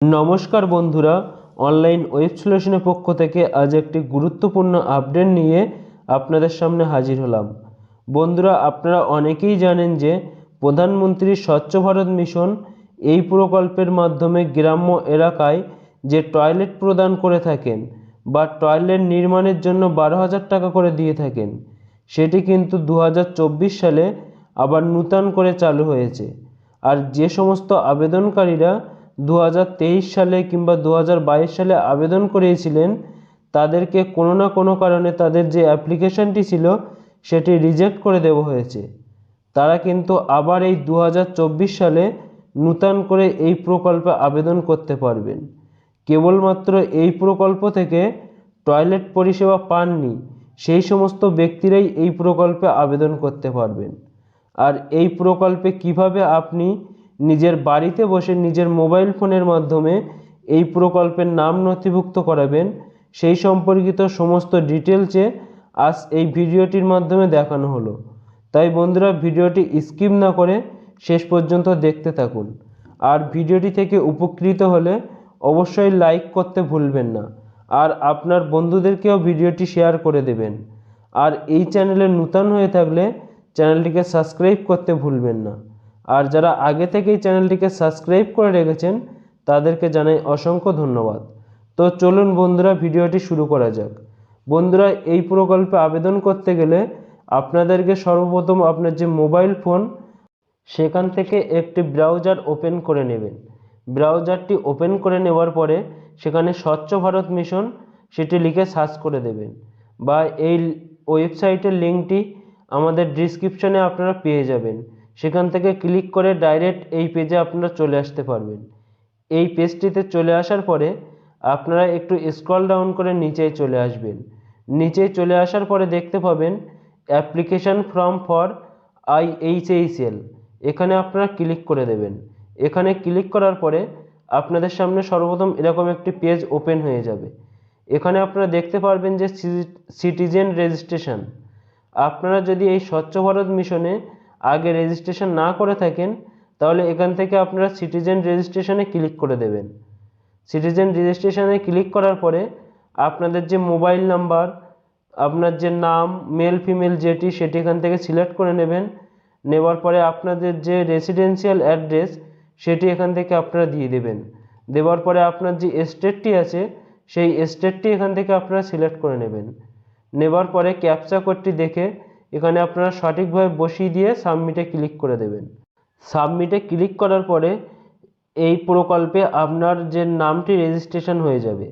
নমস্কার বন্ধুরা online web সলিউশনের পক্ষ থেকে আজ একটি গুরুত্বপূর্ণ আপডেট নিয়ে আপনাদের সামনে হাজির হলাম। বন্ধুরা, আপনারা অনেকেই জানেন যে প্রধানমন্ত্রী স্বচ্ছ ভারত মিশন এই প্রকল্পের মাধ্যমে গ্রাম্য এলাকায় যে টয়লেট প্রদান করে থাকেন বা টয়লেট নির্মাণের জন্য বারো হাজার টাকা করে দিয়ে থাকেন, সেটি কিন্তু দু হাজার চব্বিশ সালে আবার নূতন করে চালু হয়েছে। আর যে সমস্ত আবেদনকারীরা দু হাজার তেইশ সালে কিংবা দু হাজার বাইশ সালে আবেদন করেছিলেন তাদেরকে কোনো না কোনো কারণে তাদের যে অ্যাপ্লিকেশনটি ছিল সেটি রিজেক্ট করে দেওয়া হয়েছে। তারা কিন্তু আবার এই দু হাজার চব্বিশ সালে নূতন করে এই প্রকল্পে আবেদন করতে পারবেন। কেবলমাত্র এই প্রকল্প থেকে টয়লেট পরিষেবা পাননি, সেই সমস্ত ব্যক্তিরাই এই প্রকল্পে আবেদন করতে পারবেন। আর এই প্রকল্পে কীভাবে আপনি নিজের বাড়িতে বসে নিজের মোবাইল ফোনের মাধ্যমে এই প্রকল্পের নাম নথিভুক্ত করাবেন। সেই সম্পর্কিত সমস্ত ডিটেলসে আজ এই ভিডিওটির মাধ্যমে দেখানো হলো। তাই বন্ধুরা, ভিডিওটি স্কিপ না করে শেষ পর্যন্ত দেখতে থাকুন। আর ভিডিওটি থেকে উপকৃত হলে অবশ্যই লাইক করতে ভুলবেন না। আর আপনার বন্ধুদেরকেও ভিডিওটি শেয়ার করে দেবেন। আর এই চ্যানেলে নূতন হয়ে থাকলে চ্যানেলটিকে সাবস্ক্রাইব করতে ভুলবেন না। আর যারা আগে থেকেই চ্যানেলটিকে সাবস্ক্রাইব করে রেখেছেন, তাদেরকে জানাই অসংখ্য ধন্যবাদ। তো চলুন বন্ধুরা, ভিডিওটি শুরু করা যাক। বন্ধুরা, এই প্রকল্পে আবেদন করতে গেলে আপনাদেরকে সর্বপ্রথম আপনার যে মোবাইল ফোন, সেখান থেকে একটি ব্রাউজার ওপেন করে নেবেন। ব্রাউজারটি ওপেন করে নেওয়ার পরে সেখানে স্বচ্ছ ভারত মিশন সেটি লিখে সার্চ করে দেবেন বা এই ওয়েবসাইটের লিঙ্কটি আমাদের ডিসক্রিপশনে আপনারা পেয়ে যাবেন। সেখান থেকে ক্লিক করে ডাইরেক্ট এই পেজে আপনারা চলে আসতে পারবেন। এই পেজটিতে চলে আসার পরে আপনারা একটু স্ক্রল ডাউন করে নিচেই চলে আসবেন। নিচেই চলে আসার পরে দেখতে পাবেন অ্যাপ্লিকেশান ফর্ম ফর আইএইচএইচএল। এখানে আপনারা ক্লিক করে দেবেন। এখানে ক্লিক করার পরে আপনাদের সামনে সর্বপ্রথম এরকম একটি পেজ ওপেন হয়ে যাবে। এখানে আপনারা দেখতে পারবেন যে সিটিজেন রেজিস্ট্রেশন। আপনারা যদি এই স্বচ্ছ ভারত মিশনে আগে রেজিস্ট্রেশন না করে থাকেন, তাহলে এখান থেকে আপনারা সিটিজেন রেজিস্ট্রেশনে ক্লিক করে দেবেন। সিটিজেন রেজিস্ট্রেশনে ক্লিক করার পরে আপনাদের যে মোবাইল নাম্বার আপনার যে নাম মেল ফিমেল যেটি, সেটি এখান থেকে সিলেক্ট করে নেবেন। নেওয়ার পরে আপনাদের যে রেসিডেন্সিয়াল অ্যাড্রেস সেটি এখান থেকে আপনারা দিয়ে দেবেন। দেওয়ার পরে আপনার যে স্টেটটি আছে, সেই স্টেটটি এখান থেকে আপনারা সিলেক্ট করে নেবেন। নেবার পরে ক্যাপচা কোডটি দেখে এখানে আপনারা সঠিকভাবে বসিয়ে দিয়ে সাবমিটে ক্লিক করে দেবেন। সাবমিটে ক্লিক করার পরে এই প্রকল্পে আপনার যে নামটি রেজিস্ট্রেশন হয়ে যাবে,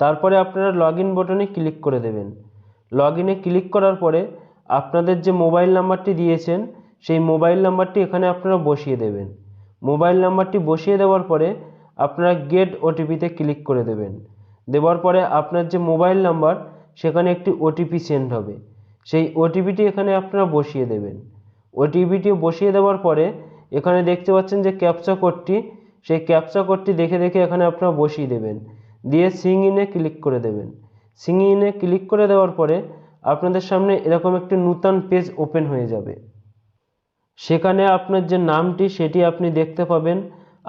তারপরে আপনারা লগ ইন বটনে ক্লিক করে দেবেন। লগ ইনে ক্লিক করার পরে আপনাদের যে মোবাইল নাম্বারটি দিয়েছেন, সেই মোবাইল নাম্বারটি এখানে আপনারা বসিয়ে দেবেন। মোবাইল নাম্বারটি বসিয়ে দেওয়ার পরে আপনারা গেট ওটিপিতে ক্লিক করে দেবেন। দেওয়ার পরে আপনার যে মোবাইল নাম্বার সেখানে একটি ওটিপি সেন্ড হবে। সেই ওটিপিটি এখানে আপনারা বসিয়ে দেবেন। ওটিপিটি বসিয়ে দেওয়ার পরে এখানে দেখতে পাচ্ছেন যে ক্যাপচা কোডটি সেই ক্যাপচা কোডটি দেখে দেখে এখানে আপনারা বসিয়ে দেবেন। দিয়ে সিং ইনে ক্লিক করে দেবেন। সিং ইনে ক্লিক করে দেওয়ার পরে আপনাদের সামনে এরকম একটি নূতন পেজ ওপেন হয়ে যাবে। সেখানে আপনার যে নামটি সেটি আপনি দেখতে পাবেন,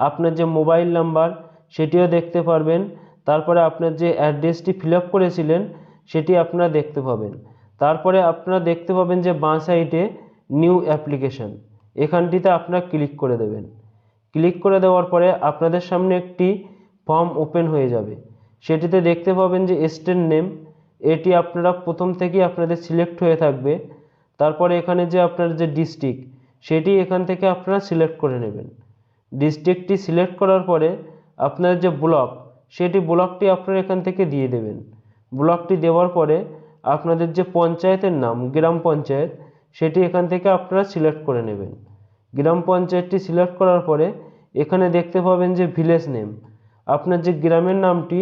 আপনার যে মোবাইল নাম্বার সেটিও দেখতে পারবেন, তারপরে আপনার যে অ্যাড্রেসটি ফিল আপ করেছিলেন সেটি আপনারা দেখতে পাবেন। তারপরে আপনারা দেখতে পাবেন যে বাঁ সাইডে নিউ অ্যাপ্লিকেশান এখানটিতে আপনারা ক্লিক করে দেবেন। ক্লিক করে দেওয়ার পরে আপনাদের সামনে একটি ফর্ম ওপেন হয়ে যাবে। সেটিতে দেখতে পাবেন যে স্টেট নেম এটি আপনারা প্রথম থেকেই আপনাদের সিলেক্ট হয়ে থাকবে। তারপরে এখানে যে আপনার যে ডিস্ট্রিক্ট সেটি এখান থেকে আপনারা সিলেক্ট করে নেবেন। ডিস্ট্রিক্টটি সিলেক্ট করার পরে আপনার যে ব্লক সেটি ব্লকটি আপনারা এখান থেকে দিয়ে দেবেন। ব্লকটি দেওয়ার পরে আপনাদের যে পঞ্চায়েতের নাম, গ্রাম পঞ্চায়েত, সেটি এখান থেকে আপনারা সিলেক্ট করে নেবেন। গ্রাম পঞ্চায়েতটি সিলেক্ট করার পরে এখানে দেখতে পাবেন যে ভিলেজ নেম আপনার যে গ্রামের নামটি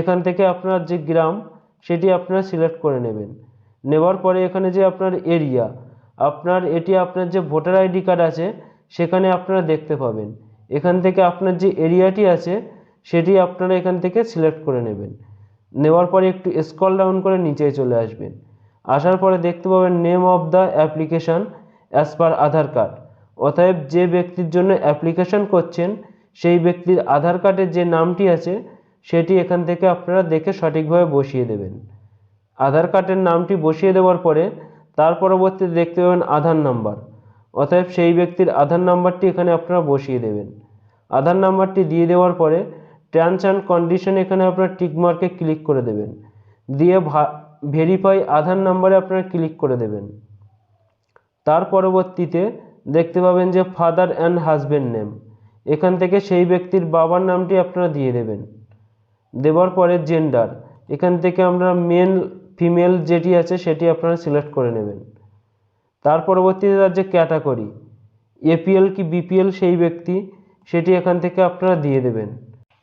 এখান থেকে আপনার যে গ্রাম, সেটি আপনারা সিলেক্ট করে নেবেন। নেওয়ার পরে এখানে যে আপনার এরিয়া আপনার এটি আপনার যে ভোটার আইডি কার্ড আছে, সেখানে আপনারা দেখতে পাবেন। এখান থেকে আপনার যে এরিয়াটি আছে, সেটি আপনারা এখান থেকে সিলেক্ট করে নেবেন। নেওয়ার পরে একটু স্ক্রল ডাউন করে নিচে চলে আসবেন। আসার পরে দেখতে পাবেন name of the application as per Aadhaar card অতএব যে ব্যক্তির জন্য অ্যাপ্লিকেশন করছেন, সেই ব্যক্তির আধার কার্ডের যে নামটি আছে, সেটি এখান থেকে আপনারা দেখে সঠিকভাবে বসিয়ে দেবেন। আধার কার্ডের নামটি বসিয়ে দেওয়ার পরে তার পরবর্তীতে দেখতে পাবেন আধার নাম্বার অতএব সেই ব্যক্তির আধার নাম্বারটি এখানে আপনারা বসিয়ে দেবেন। আধার নাম্বারটি দিয়ে দেওয়ার পরে টার্মস অ্যান্ড কন্ডিশন এখানে আপনার টিকমার্কে ক্লিক করে দেবেন। দিয়ে ভেরিফাই আধার নাম্বারে আপনারা ক্লিক করে দেবেন। তার পরবর্তীতে দেখতে পাবেন যে ফাদার অ্যান্ড হাজব্যান্ড নেম এখান থেকে সেই ব্যক্তির বাবার নামটি আপনারা দিয়ে দেবেন। দেওয়ার পরে জেন্ডার এখান থেকে আমরা মেল ফিমেল যেটি আছে সেটি আপনারা সিলেক্ট করে নেবেন। তার পরবর্তীতে তার যে ক্যাটাগরি এপিএল কি বিপিএল সেই ব্যক্তি, সেটি এখান থেকে আপনারা দিয়ে দেবেন।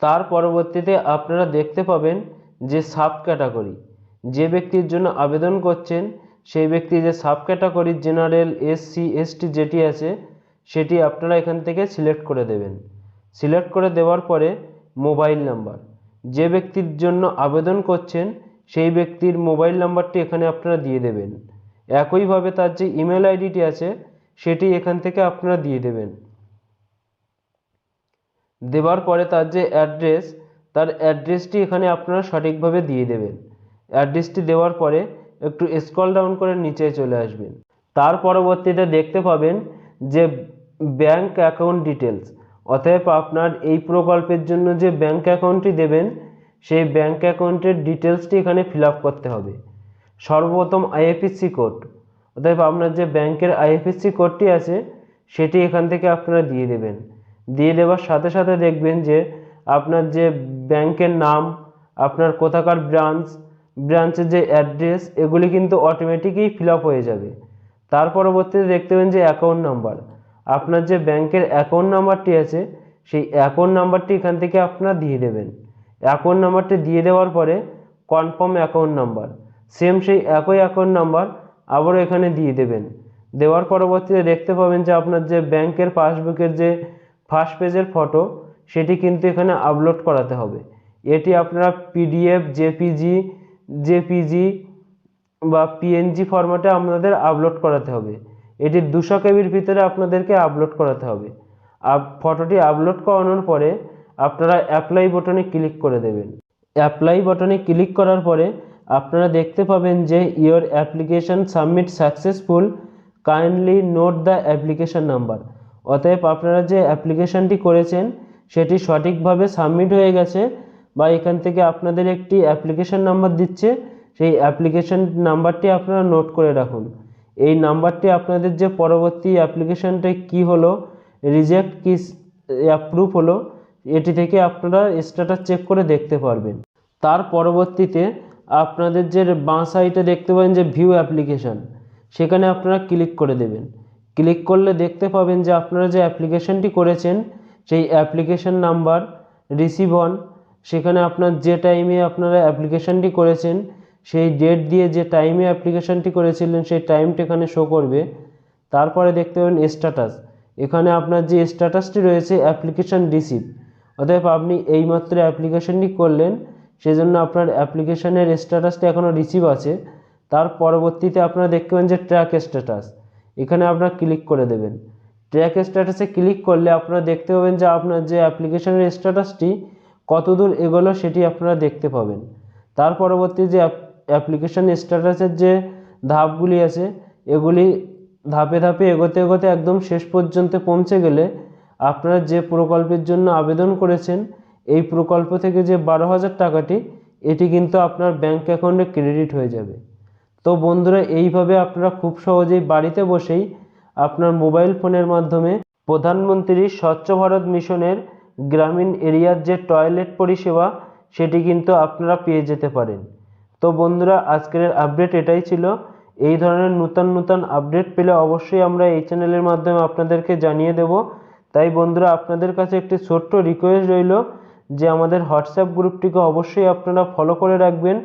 তার পরবর্তীতে আপনারা দেখতে পাবেন যে সাব ক্যাটাগরি যে ব্যক্তির জন্য আবেদন করছেন, সেই ব্যক্তি যে sub category general SC, ST যেটি আছে, সেটি আপনারা এখান থেকে সিলেক্ট করে দেবেন। সিলেক্ট করে দেওয়ার পরে মোবাইল নাম্বার। যে ব্যক্তির জন্য আবেদন করছেন, সেই ব্যক্তির মোবাইল নাম্বারটি এখানে আপনারা দিয়ে দেবেন। একইভাবে তার যে ইমেল আইডিটি আছে, সেটি এখান থেকে আপনারা দিয়ে দেবেন। দেওয়ার পরে তার যে অ্যাড্রেস তার অ্যাড্রেসটি এখানে আপনারা সঠিকভাবে দিয়ে দেবেন। অ্যাড্রেসটি দেওয়ার পরে একটু স্ক্রল ডাউন করে নিচে চলে আসবেন। তার পরবর্তীতে দেখতে পাবেন যে ব্যাংক অ্যাকাউন্ট ডিটেলস অতএব আপনার এই প্রকল্পের জন্য যে ব্যাংক অ্যাকাউন্টটি দেবেন, সেই ব্যাংক অ্যাকাউন্টের ডিটেলসটি এখানে ফিল করতে হবে। সর্বপ্রথম আইএফএসসি কোড অতএব আপনার যে ব্যাংকের আইএফএসসি কোডটি আছে, সেটি এখান থেকে আপনারা দিয়ে দেবেন। দিয়ে দেওয়ার সাথে সাথে দেখবেন যে আপনার যে ব্যাংকের নাম, আপনার কোথাকার ব্রাঞ্চ ব্রাঞ্চের যে অ্যাড্রেস এগুলি কিন্তু অটোমেটিকই ফিল হয়ে যাবে। তার পরবর্তীতে দেখতে পাবেন যে অ্যাকাউন্ট নাম্বার আপনার যে ব্যাংকের অ্যাকাউন্ট নাম্বারটি আছে, সেই অ্যাকাউন্ট নাম্বারটি এখান থেকে আপনারা দিয়ে দেবেন। অ্যাকাউন্ট নাম্বারটি দিয়ে দেওয়ার পরে কনফার্ম অ্যাকাউন্ট নাম্বার সেম সেই একই অ্যাকাউন্ট নাম্বার আবারও এখানে দিয়ে দেবেন। দেওয়ার পরবর্তীতে দেখতে পাবেন যে আপনার যে ব্যাংকের পাসবুকের যে ফার্স্ট পেজের ফটো সেটি কিন্তু এখানে আপলোড করাতে হবে। এটি আপনারা পিডিএফ জেপিজি জেপিজি বা পিএনজি ফরম্যাটে আপনাদের আপলোড করাতে হবে। এটি দুশো কেবির ভিতরে আপনাদেরকে আপলোড করাতে হবে। ফটোটি আপলোড করানোর পরে আপনারা অ্যাপ্লাই বটনে ক্লিক করে দেবেন। অ্যাপ্লাই বটনে ক্লিক করার পরে আপনারা দেখতে পাবেন যে your application submit successful kindly note the application number অতএব আপনারা যে অ্যাপ্লিকেশনটি করেছেন, সেটি সঠিকভাবে সাবমিট হয়ে গেছে বা এখান থেকে আপনাদের একটি অ্যাপ্লিকেশন নাম্বার দিচ্ছে, সেই অ্যাপ্লিকেশন নাম্বারটি আপনারা নোট করে রাখুন। এই নাম্বারটি আপনাদের যে পরবর্তী অ্যাপ্লিকেশনটা কি হলো, রিজেক্ট কি অ্যাপ্রুভ হলো, এটি থেকে আপনারা স্ট্যাটাস চেক করে দেখতে পারবেন। তার পরবর্তীতে আপনাদের যে বাঁ সাইডে দেখতে পাবেন যে ভিউ অ্যাপ্লিকেশান, সেখানে আপনারা ক্লিক করে দেবেন। ক্লিক করলে দেখতে পাবেন যে আপনারা যে অ্যাপ্লিকেশনটি করেছেন, সেই অ্যাপ্লিকেশন নাম্বার রিসিভ অন সেখানে আপনার যে টাইমে আপনারা অ্যাপ্লিকেশনটি করেছেন, সেই ডেট দিয়ে যে টাইমে অ্যাপ্লিকেশনটি করেছিলেন, সেই টাইমটা এখানে শো করবে। তারপরে দেখতে পাবেন স্ট্যাটাস এখানে আপনার যে স্ট্যাটাসটি রয়েছে অ্যাপ্লিকেশন রিসিভ অতএব আপনি এইমাত্র অ্যাপ্লিকেশনটি করলেন, সেজন্য আপনার অ্যাপ্লিকেশনের স্ট্যাটাসটা এখনও রিসিভ আছে। তার পরবর্তীতে আপনারা দেখতে পাবেন যে ট্র্যাক স্ট্যাটাস এখানে আপনারা ক্লিক করে দেবেন। ট্র্যাক স্ট্যাটাসে ক্লিক করলে আপনারা দেখতে পাবেন যে আপনার যে অ্যাপ্লিকেশনের স্ট্যাটাসটি কতদূর এগোলো সেটি আপনারা দেখতে পাবেন। তার পরবর্তী যে অ্যাপ্লিকেশন স্ট্যাটাসের যে ধাপগুলি আছে, এগুলি ধাপে ধাপে এগোতে এগোতে একদম শেষ পর্যন্ত পৌঁছে গেলে আপনারা যে প্রকল্পের জন্য আবেদন করেছেন, এই প্রকল্প থেকে যে বারো হাজার টাকাটি, এটি কিন্তু আপনার ব্যাঙ্ক অ্যাকাউন্টে ক্রেডিট হয়ে যাবে। তো বন্ধুরা, এইভাবে আপনারা খুব সহজেই বাড়িতে বসেই আপনার মোবাইল ফোনের মাধ্যমে প্রধানমন্ত্রী স্বচ্ছ ভারত মিশনের গ্রামীণ এরিয়ার যে টয়লেট পরিষেবা, সেটি কিন্তু আপনারা পেয়ে যেতে পারেন। তো বন্ধুরা, আজকের আপডেট এটাই ছিল। এই ধরনের নূতন নূতন আপডেট পেলে অবশ্যই আমরা এই চ্যানেলের মাধ্যমে আপনাদেরকে জানিয়ে দেব। তাই বন্ধুরা, আপনাদের কাছে একটি ছোট্ট রিকোয়েস্ট রইল যে আমাদের হোয়াটসঅ্যাপ গ্রুপটিকে অবশ্যই আপনারা ফলো করে রাখবেন।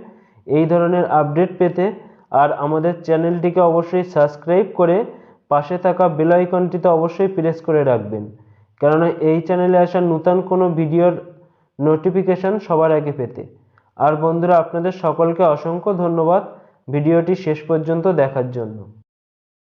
এই ধরনের আপডেট পেতে আর আমাদের চ্যানেলটিকে অবশ্যই সাবস্ক্রাইব করে পাশে থাকা বেল অবশ্যই প্রেস করে রাখবেন। কেননা এই চ্যানেলে আসা নূতন কোনো ভিডিওর নোটিফিকেশান সবার আগে পেতে। আর বন্ধুরা, আপনাদের সকলকে অসংখ্য ধন্যবাদ ভিডিওটি শেষ পর্যন্ত দেখার জন্য।